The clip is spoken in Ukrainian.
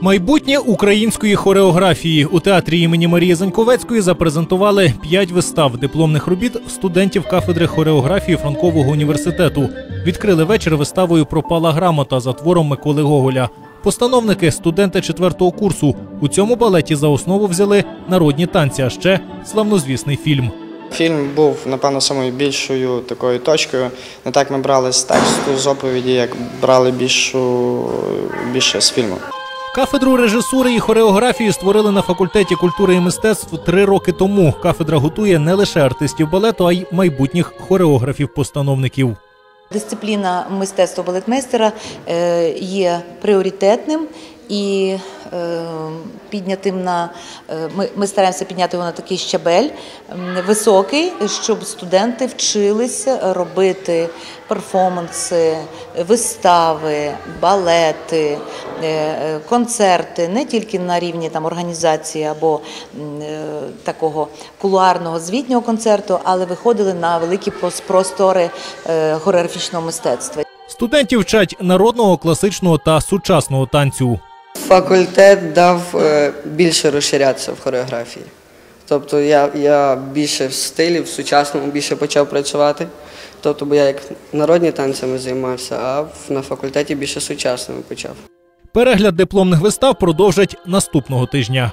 Майбутнє української хореографії у театрі імені Марії Заньковецької запрезентували п'ять вистав дипломних робіт студентів кафедри хореографії Франкового університету. Відкрили вечір виставою Пропала грамота за твором Миколи Гоголя. Постановники студенти четвертого курсу. У цьому балеті за основу взяли народні танці, а ще славнозвісний фільм. Фільм був, напевно, самою більшою такою точкою. Не так ми брали з тексту з оповіді, як брали більшу, більше з фільму. Кафедру режисури і хореографії створили на факультеті культури і мистецтв три роки тому. Кафедра готує не лише артистів балету, а й майбутніх хореографів-постановників. Дисципліна мистецтва балетмейстера е, є пріоритетним і е, піднятим на е, ми, ми стараємося підняти його на такий щабель високий, щоб студенти вчилися робити перформанси, вистави, балети, е, концерти не тільки на рівні там організації або такого кулуарного звітнього концерту, але виходили на великі прос- простори хореографічного мистецтва. Студентів вчать народного, класичного та сучасного танцю. Факультет дав е, більше розширятися в хореографії. Тобто я, я більше в стилі, в сучасному більше почав працювати. Тобто, бо я як народні танцями займався, а на факультеті більше сучасними почав. Перегляд дипломних вистав продовжать наступного тижня.